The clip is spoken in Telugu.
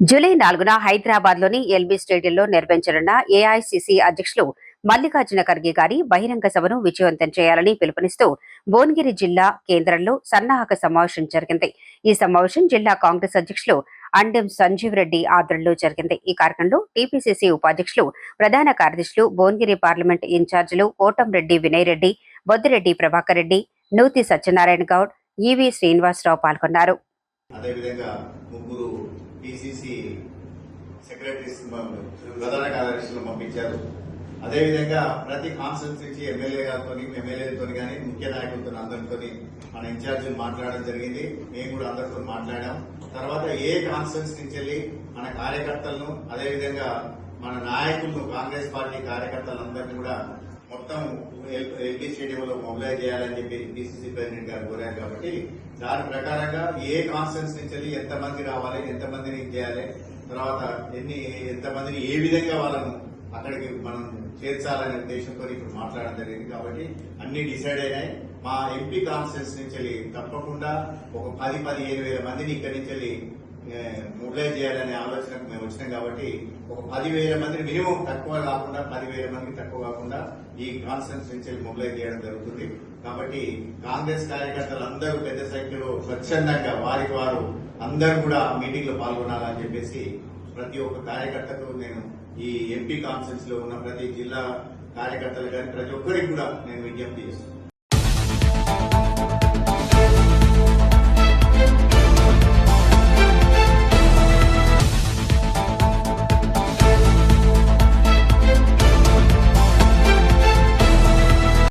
జూలై నాలుగున హైదరాబాద్లోని ఎల్బీ స్టేడియంలో నిర్వహించనున్న ఏఐసిసి అధ్యక్షులు మల్లికార్జున ఖర్గే గారి బహిరంగ సభను విజయవంతం చేయాలని పిలుపునిస్తూ భువనగిరి జిల్లా కేంద్రంలో సన్నాహక సమావేశం జరిగింది. ఈ సమావేశం జిల్లా కాంగ్రెస్ అధ్యక్షులు అండెం సంజీవ్ రెడ్డి ఆధ్వర్యంలో జరిగింది. ఈ కార్యక్రమంలో టీపీసీసీ ఉపాధ్యక్షులు ప్రధాన కార్యదర్శులు భువనగిరి పార్లమెంట్ ఇన్ఛార్జీలు కోటంరెడ్డి వినయ్ రెడ్డి బొద్దిరెడ్డి ప్రభాకర్ రెడ్డి నూతి సత్యనారాయణ గౌడ్ ఈవి శ్రీనివాసరావు పాల్గొన్నారు. అదేవిధంగా ముగ్గురు పిసిసి సెక్రటరీస్ ప్రధాన కార్యదర్శులు పంపించారు. అదేవిధంగా ప్రతి కాన్స్టిట్యూన్స్ నుంచి ఎమ్మెల్యే గారితో ఎమ్మెల్యేలతో కానీ ముఖ్య నాయకులతో అందరితో మన ఇన్ఛార్జీలు మాట్లాడడం జరిగింది. మేము కూడా అందరితో మాట్లాడాం. తర్వాత ఏ కాన్స్టిట్యున్సీ నుంచి వెళ్ళి మన కార్యకర్తలను అదేవిధంగా మన నాయకులు కాంగ్రెస్ పార్టీ కార్యకర్తలందరినీ కూడా మొత్తం ఎల్బీ స్టేడియంలో మొబిలైజ్ చేయాలని చెప్పి బీసీసీ ప్రెసిడెంట్ గారు కోరారు కాబట్టి దాని ప్రకారంగా ఏ కాన్స్టిట్యూన్స్ నుంచి ఎంతమంది రావాలి ఎంతమందిని చేయాలి తర్వాత ఎన్ని ఎంతమందిని ఏ విధంగా వాళ్ళను అక్కడికి మనం చేర్చాలనే ఉద్దేశంతో ఇప్పుడు మాట్లాడడం జరిగింది కాబట్టి అన్ని డిసైడ్ అయినాయి. మా ఎంపీ కాన్ఫరెన్స్ నుంచి తప్పకుండా ఒక పది పదిహేను వేల మందిని ఇక్కడి నుంచి మొబిలైజ్ చేయాలనే ఆలోచనకు మేము వచ్చినాం కాబట్టి ఒక పదివేల మందిని మినిమం తక్కువ కాకుండా పదివేల మందికి తక్కువ కాకుండా ఈ కాన్ఫరెన్స్ నుంచి మొబిలైజ్ చేయడం జరుగుతుంది. కాబట్టి కాంగ్రెస్ కార్యకర్తలు అందరూ పెద్ద సంఖ్యలో స్వచ్ఛందంగా వారికి వారు అందరూ కూడా మీటింగ్లో పాల్గొనాలని చెప్పేసి ప్రతి ఒక్క కార్యకర్తకు నేను ఈ ఎంపీ కాన్ఫరెన్స్లో ఉన్న ప్రతి జిల్లా కార్యకర్తలు కానీ ప్రతి ఒక్కరికి కూడా నేను విజ్ఞప్తి చేస్తున్నాను.